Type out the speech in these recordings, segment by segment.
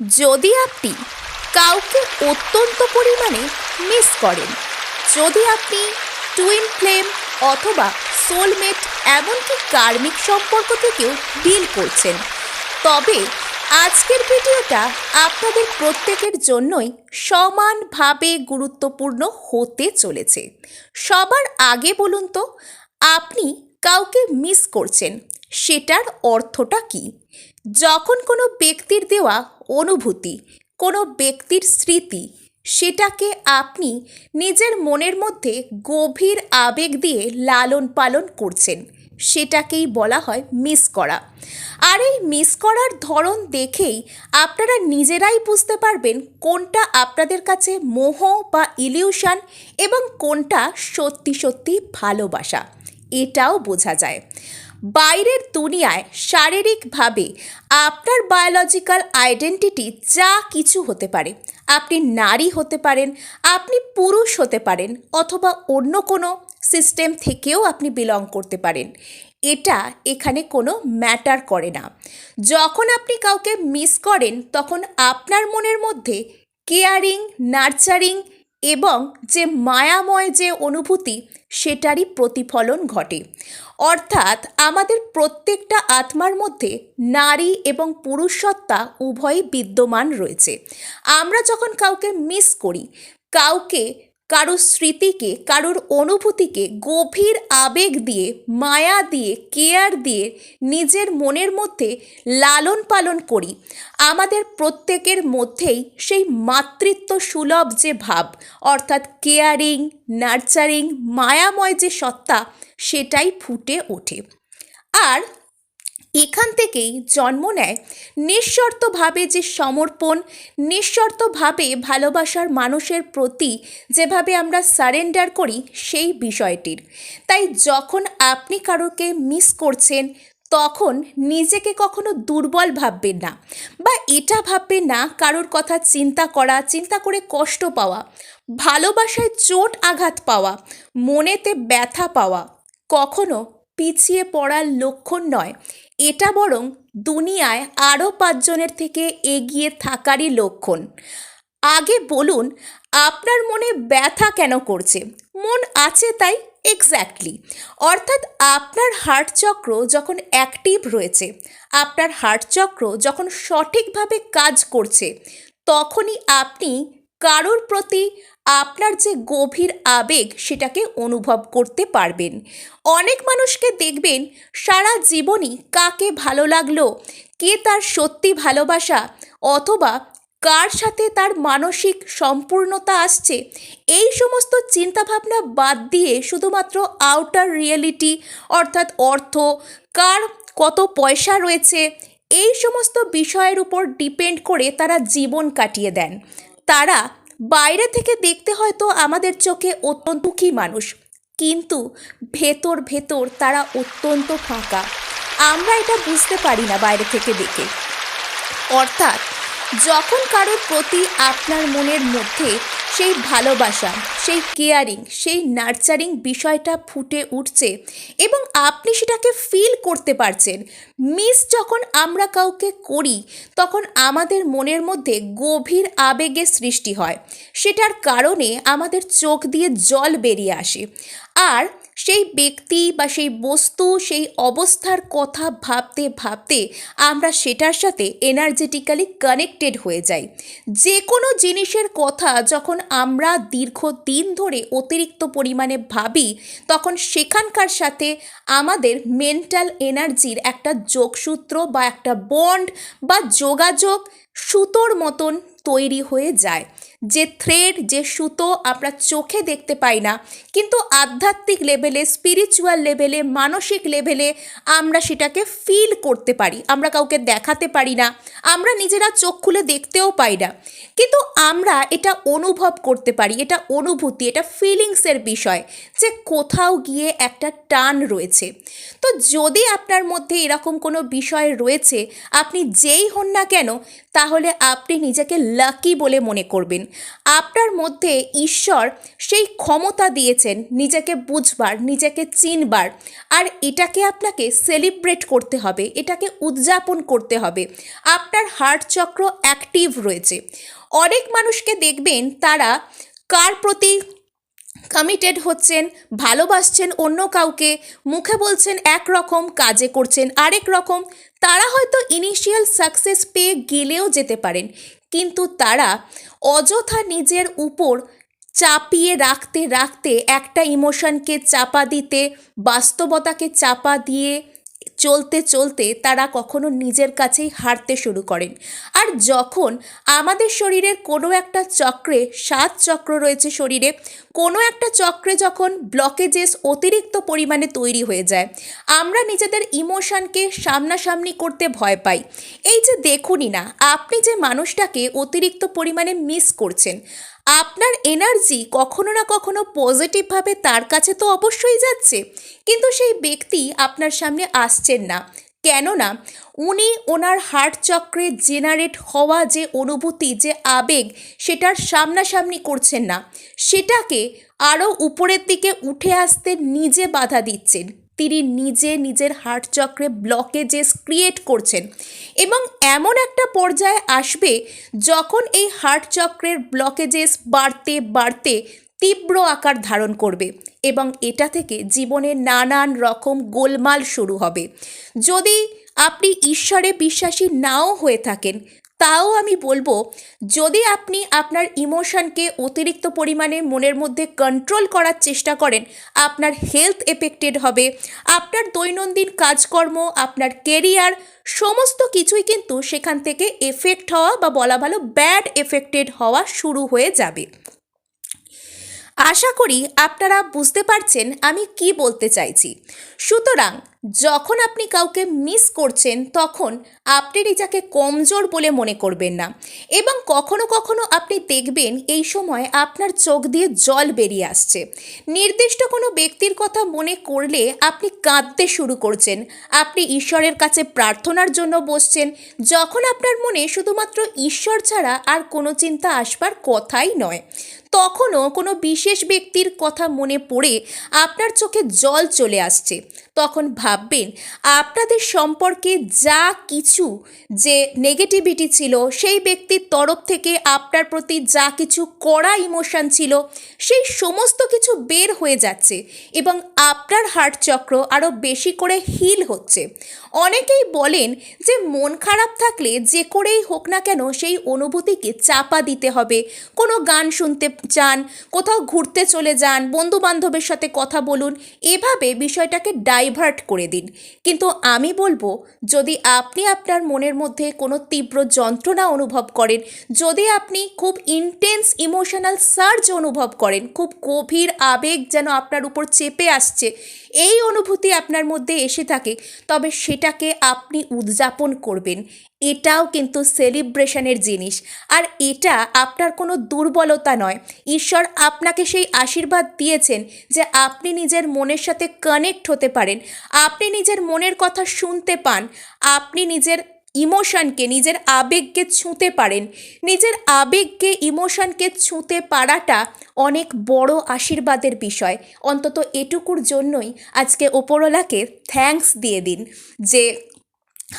যদি আপনি কাউকে অত্যন্ত পরিমাণে মিস করেন, যদি আপনি টুইন ফ্লেম অথবা সোলমেট এমনকি কার্মিক সম্পর্ক থেকেও ডিল করছেন, তবে আজকের ভিডিওটা আপনাদের প্রত্যেকের জন্যই সমানভাবে গুরুত্বপূর্ণ হতে চলেছে। সবার আগে বলুন তো, আপনি কাউকে মিস করছেন, সেটার অর্থটা কি? যখন কোনো ব্যক্তির দেওয়া অনুভূতি, কোনো ব্যক্তির স্মৃতি, সেটাকে আপনি নিজের মনের মধ্যে গভীর আবেগ দিয়ে লালন পালন করছেন। সেটাকেই বলা হয় মিস করা। আর এই মিস করার ধরন দেখেই আপনারা নিজেরাই বুঝতে পারবেন কোনটা আপনাদের কাছে মোহ বা ইলিউশন এবং কোনটা সত্যি সত্যি ভালোবাসা। এটাও বোঝা যায়। বাইরের দুনিয়ায় শারীরিকভাবে আপনার বায়োলজিক্যাল আইডেন্টিটি যা কিছু হতে পারে। আপনি নারী হতে পারেন, আপনি পুরুষ হতে পারেন অথবা অন্য কোনো সিস্টেম থেকেও আপনি বিলং করতে পারেন। এটা এখানে কোনো ম্যাটার করে না। যখন আপনি কাউকে মিস করেন, তখন আপনার মনের মধ্যে কেয়ারিং নার্চারিং এবং যে মায়াময় যে অনুভূতি, সেটারই প্রতিফলন ঘটে। অর্থাৎ আমাদের প্রত্যেকটা আত্মার মধ্যে নারী এবং পুরুষ সত্তা উভয়ই বিদ্যমান রয়েছে। আমরা যখন কাউকে মিস করি, কাউকে কারোর স্মৃতিকে, কারোর অনুভূতিকে গভীর আবেগ দিয়ে, মায়া দিয়ে, কেয়ার দিয়ে নিজের মনের মধ্যে লালন পালন করি। আমাদের প্রত্যেকের মধ্যেই সেই মাতৃত্ব সুলভ যে ভাব, অর্থাৎ কেয়ারিং, নার্চারিং, মায়াময় যে সত্তা, সেটাই ফুটে ওঠে। আর এখান থেকেই জন্ম নেয়। নিঃশর্তভাবে যে সমর্পণ, নিঃশর্তভাবে ভালোবাসার মানুষের প্রতি যেভাবে আমরা সারেন্ডার করি সেই বিষয়টির। তাই যখন আপনি কারোকে মিস করছেন, তখন নিজেকে কখনো দুর্বল ভাববেন না বা এটা ভাববেন না কারোর কথা চিন্তা করা, চিন্তা করে কষ্ট পাওয়া, ভালোবাসায় চোট আঘাত পাওয়া, মনেতে ব্যথা পাওয়া, কখনো পিছিয়ে পড়ার লক্ষণ নয়। এটা বরং দুনিয়ায় আরও পাঁচজনের থেকে এগিয়ে থাকারই লক্ষণ। আগে বলুন, আপনার মনে ব্যথা কেন করছে? মন আছে তাই? এক্স্যাক্টলি অর্থাৎ আপনার হার্ট চক্র যখন অ্যাক্টিভ রয়েছে, আপনার হার্ট চক্র যখন সঠিকভাবে কাজ করছে, তখনই আপনি কারোর প্রতি আপনার যে গভীর আবেগ সেটাকে অনুভব করতে পারবেন। অনেক মানুষকে দেখবেন সারা জীবনই কাকে ভালো লাগল, কে তার সত্যি ভালোবাসা, অথবা কার সাথে তার মানসিক সম্পূর্ণতা আসছে, এই সমস্ত চিন্তাভাবনা বাদ দিয়ে শুধুমাত্র আউটার রিয়েলিটি অর্থাৎ অর্থ, কার কত পয়সা রয়েছে, এই সমস্ত বিষয়ের উপর ডিপেন্ড করে তারা জীবন কাটিয়ে দেন। তারা বাইরে থেকে দেখতে হয়তো আমাদের চোখে অত্যন্ত কী মানুষ। কিন্তু ভেতর ভেতর তারা অত্যন্ত ফাঁকা। আমরা এটা বুঝতে পারি না বাইরে থেকে দেখে। অর্থাৎ, যখন কারোর প্রতি আপনার মনের মধ্যে সেই ভালোবাসা, সেই কেয়ারিং, সেই নার্চারিং বিষয়টা ফুটে উঠছে এবং আপনি সেটাকে ফিল করতে পারছেন। মিস যখন আমরা কাউকে করি, তখন আমাদের মনের মধ্যে গভীর আবেগের সৃষ্টি হয়। সেটার কারণে আমাদের চোখ দিয়ে জল বেরিয়ে আসে। আর সেই ব্যক্তি বা সেই বস্তু, সেই অবস্থার কথা ভাবতে ভাবতে আমরা সেটার সাথে এনার্জেটিক্যালি কানেক্টেড হয়ে যাই। যে কোনো জিনিসের কথা যখন আমরা দীর্ঘদিন ধরে অতিরিক্ত পরিমাণে ভাবি, তখন সেখানকার সাথে আমাদের মেন্টাল এনার্জির একটা যোগসূত্র বা একটা বন্ড বা যোগাযোগ সুতোর মতন তৈরি হয়ে যায়। যে থ্রেড যে সুতো আমরা চোখে দেখতে পাই না, কিন্তু আধ্যাত্মিক লেভেলে স্পিরিচুয়াল লেভেলে মানসিক লেভেলে আমরা সেটাকে ফিল করতে পারি। আমরা কাউকে দেখাতে পারি না। আমরা নিজেরা চোখ খুলে দেখতেও পাই না। কিন্তু আমরা এটা অনুভব করতে পারি, এটা অনুভূতি, এটা ফিলিংসের বিষয় যে কোথাও গিয়ে একটা টান রয়েছে। তো যদি আপনার মধ্যে এরকম কোনো বিষয় রয়েছে, আপনি যেই হন না কেন, তাহলে আপনি নিজেকে লাকি বলে মনে করবেন। আপনার মধ্যে ঈশ্বর সেই ক্ষমতা দিয়েছেন নিজেকে বুঝবার নিজেকে চিনবার। আর এটাকে আপনাকে সেলিব্রেট করতে হবে, এটাকে উদযাপন করতে হবে। আপনার হার্ট চক্র অ্যাক্টিভ রয়েছে। অনেক মানুষকে দেখবেন তারা কার প্রতি কমিটেড হচ্ছেন, ভালোবাসছেন অন্য কাউকে, মুখে বলছেন এক রকম কাজে করছেন আরেক রকম, তারা হয়তো ইনিশিয়াল সাকসেস পেয়ে গেলেও যেতে পারেন। কিন্তু তারা অযথা নিজের উপর চাপিয়ে রাখতে রাখতে একটা ইমোশনকে চাপা দিতে, বাস্তবতাকে চাপা দিয়ে চলতে চলতে তারা কখনো নিজের কাছেই হারতে শুরু করেন। আর যখন আমাদের শরীরের কোনো একটা চক্রে, সাত চক্র রয়েছে শরীরে, কোনো একটা চক্রে যখন ব্লকেজেস অতিরিক্ত পরিমাণে তৈরি হয়ে যায়, আমরা নিজেদের ইমোশনকে সামনাসামনি করতে ভয় পাই। এই যে দেখুনই না, আপনি যে মানুষটাকে অতিরিক্ত পরিমাণে মিস করছেন আপনার এনার্জি কখনো না কখনো পজিটিভভাবে তার কাছে তো অবশ্যই যাচ্ছে। কিন্তু সেই ব্যক্তি আপনার সামনে আসছেন না। কেননা উনি ওনার হার্ট চক্রে জেনারেট হওয়া যে অনুভূতি, যে আবেগ, সেটার সামনাসামনি করছেন না। সেটাকে আরও উপরের দিকে উঠে আসতে নিজে বাধা দিচ্ছেন। তিনি নিজে নিজের হার্ট চক্রে ব্লকেজেস ক্রিয়েট করছেন এবং এমন একটা পর্যায়ে আসবে যখন এই হার্ট চক্রের ব্লকেজেস বাড়তে বাড়তে তীব্র আকার ধারণ করবে এবং এটা থেকে জীবনে নানান রকম গোলমাল শুরু হবে। যদি আপনি ঈশ্বরে বিশ্বাসী নাও হয়ে থাকেন তাও আমি বলব, যদি আপনি আপনার ইমোশনকে অতিরিক্ত পরিমাণে মনের মধ্যে কন্ট্রোল করার চেষ্টা করেন, আপনার হেলথ এফেক্টেড হবে, আপনার দৈনন্দিন কাজকর্ম, আপনার কেরিয়ার সমস্ত কিছুই কিন্তু সেখান থেকে এফেক্ট হওয়া বা বলা ভালো ব্যাড এফেক্টেড হওয়া শুরু হয়ে যাবে। আশা করি আপনারা বুঝতে পারছেন আমি কি বলতে চাইছি। সুতরাং যখন আপনি কাউকে মিস করছেন, তখন আপনি নিজেকে কমজোর বলে মনে করবেন না। এবং কখনো কখনো আপনি দেখবেন এই সময় আপনার চোখ দিয়ে জল বেরিয়ে আসছে। নির্দিষ্ট কোনো ব্যক্তির কথা মনে করলে আপনি কাঁদতে শুরু করছেন। আপনি ঈশ্বরের কাছে প্রার্থনার জন্য বসছেন। যখন আপনার মনে শুধুমাত্র ঈশ্বর ছাড়া আর কোনো চিন্তা আসবার কথাই নয়। তখনও কোনো বিশেষ ব্যক্তির কথা মনে পড়ে আপনার চোখে জল চলে আসছে। তখন ভাববেন, আপনাদের সম্পর্কে যা কিছু যে নেগেটিভিটি ছিল, সেই ব্যক্তির তরফ থেকে আপনার প্রতি যা কিছু কড়া ইমোশন ছিল, সেই সমস্ত কিছু বের হয়ে যাচ্ছে এবং আপনার হার্ট চক্র আরও বেশি করে হিল হচ্ছে। অনেকেই বলেন যে মন খারাপ থাকলে যে করেই হোক না কেন সেই অনুভূতিকে চাপা দিতে হবে। কোনো গান শুনতে চান, কোথাও ঘুরতে চলে যান বন্ধু বান্ধবের সাথে কথা বলুন, এভাবে বিষয়টাকে ডাইভার্ট করে দিন। কিন্তু আমি বলব, যদি আপনি আপনার মনের মধ্যে কোনো তীব্র যন্ত্রণা অনুভব করেন, যদি আপনি খুব ইন্টেন্স ইমোশনাল সার্জ অনুভব করেন, খুব গভীর আবেগ যেন আপনার উপর চেপে আসছে, এই অনুভূতি আপনার মধ্যে এসে থাকে, তবে সেটাকে আপনি উদযাপন করবেন। এটাও কিন্তু সেলিব্রেশনের জিনিস। আর এটা আপনার কোনো দুর্বলতা নয়। ঈশ্বর আপনাকে সেই আশীর্বাদ দিয়েছেন যে আপনি নিজের মনের সাথে কানেক্ট হতে পারেন। আপনি নিজের মনের কথা শুনতে পান। আপনি নিজের ইমোশনকে, নিজের আবেগকে ছুঁতে পারেন। নিজের আবেগকে, ইমোশনকে ছুঁতে পারাটা অনেক বড় আশীর্বাদের বিষয়। অন্তত এটুকুর জন্যই আজকে ওপরওয়ালাকে থ্যাঙ্কস দিয়ে দিন যে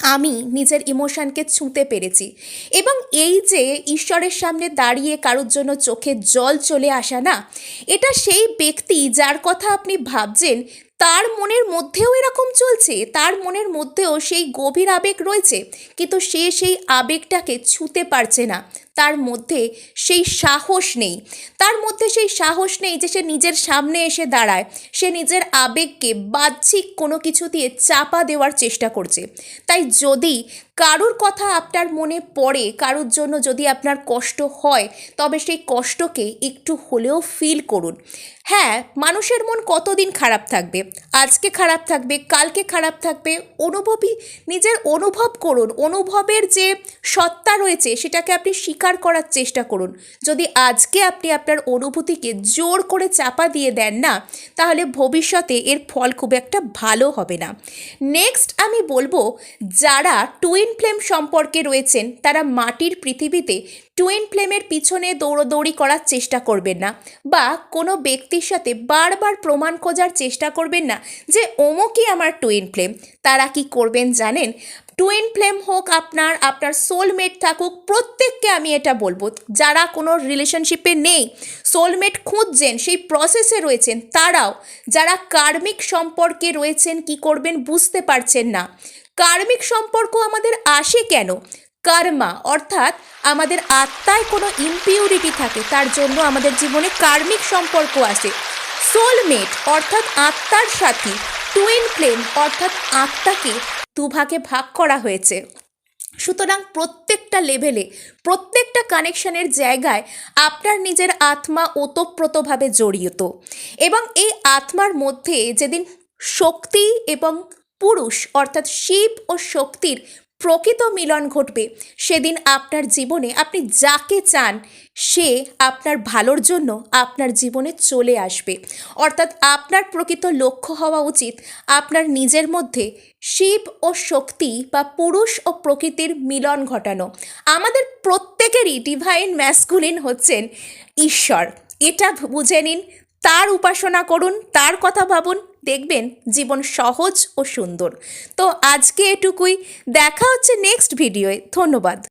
আমি নিজের ইমোশনকে ছুঁতে পেরেছি। এবং এই যে ঈশ্বরের সামনে দাঁড়িয়ে কারোর জন্য চোখে জল চলে আসা না, এটা সেই ব্যক্তি যার কথা আপনি ভাবছেন তার মনের মধ্যেও এরকম চলছে, তার মনের মধ্যেও সেই গভীর আবেগ রয়েছে, কিন্তু সে সেই আবেগটাকে ছুঁতে পারছে না। তার মধ্যে সেই সাহস নেই। তার মধ্যে সেই সাহস নেই যে সে নিজের সামনে এসে দাঁড়ায়। সে নিজের আবেগকে বাহ্যিক কোনো কিছু দিয়ে চাপা দেওয়ার চেষ্টা করছে। তাই যদি কারুর কথা আপনার মনে পড়ে, কারুর জন্য যদি আপনার কষ্ট হয়, তবে সেই কষ্টকে একটু হলেও ফিল করুন। হ্যাঁ মানুষের মন কতদিন খারাপ থাকবে? আজকে খারাপ থাকবে, কালকে খারাপ থাকবে। অনুভবই, নিজের অনুভব করুন। অনুভবের যে সত্তা রয়েছে, সেটাকে আপনি স্বীকার করার চেষ্টা করুন। যদি আজকে আপনি আপনার অনুভূতিকে জোর করে চাপা দিয়ে দেন না, তাহলে ভবিষ্যতে এর ফল খুব একটা ভালো হবে না। নেক্সট আমি বলব, যারা টুইন ফ্লেম সম্পর্কে রয়েছেন, তারা মাটির পৃথিবীতে টুইন ফ্লেমের পিছনে দৌড়দৌড়ি করার চেষ্টা করবেন না বা কোনো ব্যক্তির সাথে বারবার প্রমাণ খোঁজার চেষ্টা করবেন না যে অমুকই আমার টুইন ফ্লেম। তারা কি করবেন জানেন? টুইন ফ্লেম হোক আপনার আপনার সোলমেট থাকুক, প্রত্যেককে আমি এটা বলব, যারা কোনো রিলেশনশিপে নেই, সোলমেট খুঁজছেন, সেই প্রসেসে রয়েছেন তারাও। যারা কার্মিক সম্পর্কে রয়েছেন কি করবেন বুঝতে পারছেন না। কার্মিক সম্পর্ক আমাদের আসে কেন? কর্মা, অর্থাৎ আমাদের আত্মায় কোনো ইম্পিউরিটি থাকে, তার জন্য আমাদের জীবনে কার্মিক সম্পর্ক আসে সোলমেট অর্থাৎ আত্মার সাথী টুইন ফ্লেম অর্থাৎ আত্মাকে দুভাগে ভাগ করা হয়েছে। সুতরাং প্রত্যেকটা লেভেলে প্রত্যেকটা কানেকশনের জায়গায় আপনার নিজের আত্মা ওতপ্রোতভাবে জড়িত। এবং এই আত্মার মধ্যে যেদিন শক্তি এবং পুরুষ, অর্থাৎ শিব ও শক্তির প্রকৃত মিলন ঘটবে। সেদিন আপনার জীবনে আপনি যাকে চান, সে আপনার ভালোর জন্য আপনার জীবনে চলে আসবে। অর্থাৎ আপনার প্রকৃত লক্ষ্য হওয়া উচিত। আপনার নিজের মধ্যে শিব ও শক্তি বা পুরুষ ও প্রকৃতির মিলন ঘটানো। আমাদের প্রত্যেকেরই ডিভাইন ম্যাসকুলিন হচ্ছেন ঈশ্বর। এটা বুঝে নিন, তার উপাসনা করুন, তার কথা ভাবুন দেখবেন জীবন সহজ ও সুন্দর। তো আজকে এটুকুই দেখা হচ্ছে নেক্সট ভিডিওয়ে ধন্যবাদ।